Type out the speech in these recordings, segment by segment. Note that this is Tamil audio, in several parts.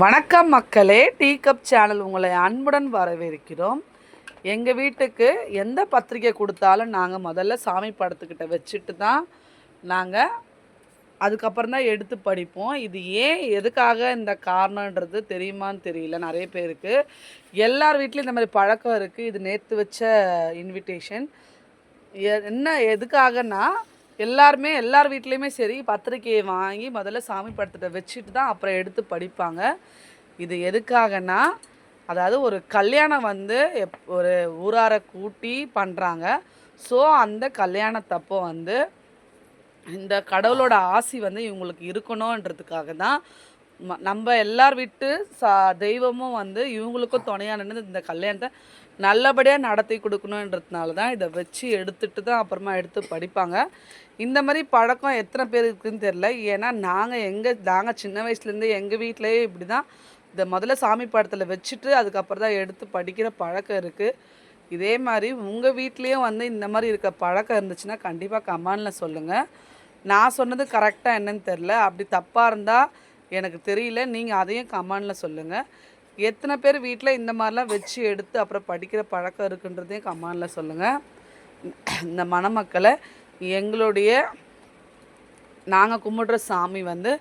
வணக்கம் மக்களே டீ கப் சேனல் உங்களை அன்புடன் வரவேற்கிறோம். எங்கள் வீட்டுக்கு எந்த பத்திரிக்கை கொடுத்தாலும் நாங்கள் முதல்ல சாமி படத்துக்கிட்ட வச்சுட்டு தான் நாங்கள் அதுக்கப்புறம் தான் எடுத்து படிப்போம். இது ஏன் எதுக்காக இந்த காரணன்றது தெரியுமான்னு தெரியல நிறைய பேருக்கு. எல்லார் வீட்லேயும் இந்த மாதிரி பழக்கம் இருக்குது இது நேற்று வச்ச இன்விடேஷன் என்ன எதுக்காகன்னா எல்லாருமே எல்லார் வீட்லேயுமே சரி பத்திரிக்கையை வாங்கி முதல்ல சாமி படத்திட்ட வச்சுட்டு தான் அப்புறம் எடுத்து படிப்பாங்க. இது எதுக்காகன்னா அதாவது ஒரு கல்யாணம் வந்து எப் ஒரு ஊரார கூட்டி பண்ணுறாங்க ஸோ அந்த கல்யாணத்தப்போ வந்து இந்த கடவுளோட ஆசி வந்து இவங்களுக்கு இருக்கணுன்றதுக்காக தான் நம்ம எல்லார் வீட்டு சா தெய்வமும் வந்து இவங்களுக்கும் துணையாக நின்று இந்த கல்யாணத்தை நல்லபடியாக நடத்தி கொடுக்கணுன்றதுனால தான் இதை வச்சு எடுத்துட்டு தான் அப்புறமா எடுத்து படிப்பாங்க. இந்த மாதிரி பழக்கம் எத்தனை பேர் இருக்குதுன்னு தெரில ஏன்னா நாங்கள் எங்கள் நாங்கள் சின்ன வயசுலேருந்து எங்கள் வீட்டிலேயே இப்படி தான் இந்த முதல்ல சாமி படத்தில் வச்சுட்டு அதுக்கப்புறம் தான் எடுத்து படிக்கிற பழக்கம் இருக்குது இதே மாதிரி உங்கள் வீட்லேயும் வந்து இந்த மாதிரி இருக்க பழக்கம் இருந்துச்சுன்னா கண்டிப்பாக கமானில் சொல்லுங்கள் நான் சொன்னது கரெக்டாக என்னன்னு தெரில அப்படி தப்பாக இருந்தால் எனக்கு தெரியல. நீங்கள் அதையும் கமெண்டில் சொல்லுங்கள் எத்தனை பேர் வீட்டில் இந்த மாதிரிலாம் வச்சு எடுத்து அப்புறம் படிக்கிற பழக்கம் இருக்குன்றதையும் கமெண்டில் சொல்லுங்கள் இந்த மணமக்களை எங்களுடைய நாங்கள் கும்பிடுற சாமி வந்து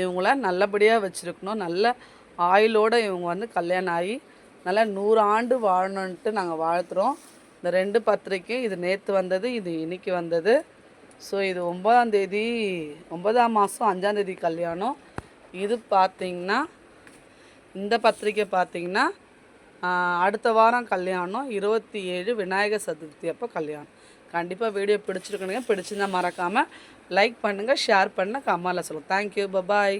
இவங்கள நல்லபடியாக வச்சுருக்கணும். நல்ல ஆயுளோடு இவங்க வந்து கல்யாணம் ஆகி நல்லா நூறு ஆண்டு வாழணுன்ட்டு நாங்கள் வாழ்த்துறோம். இந்த ரெண்டு பத்திரிக்கை இது நேற்று வந்தது இது இன்றைக்கி வந்தது. ஸோ இது ஒன்பதாம் தேதி ஒன்பதாம் மாதம் அஞ்சாந்தேதி கல்யாணம். இது பார்த்தீங்கன்னா இந்த பத்திரிக்கை பார்த்தீங்கன்னா அடுத்த வாரம் கல்யாணம் இருபத்தி ஏழு விநாயகர் சதுர்த்தி அப்போ கல்யாணம். கண்டிப்பாக வீடியோ பிடிச்சிருக்கணுங்க. பிடிச்சிருந்தா மறக்காமல் லைக் பண்ணுங்கள் ஷேர் பண்ணுங்கள் கமெண்டில் சொல்லுங்கள் தேங்க்யூ பபாய்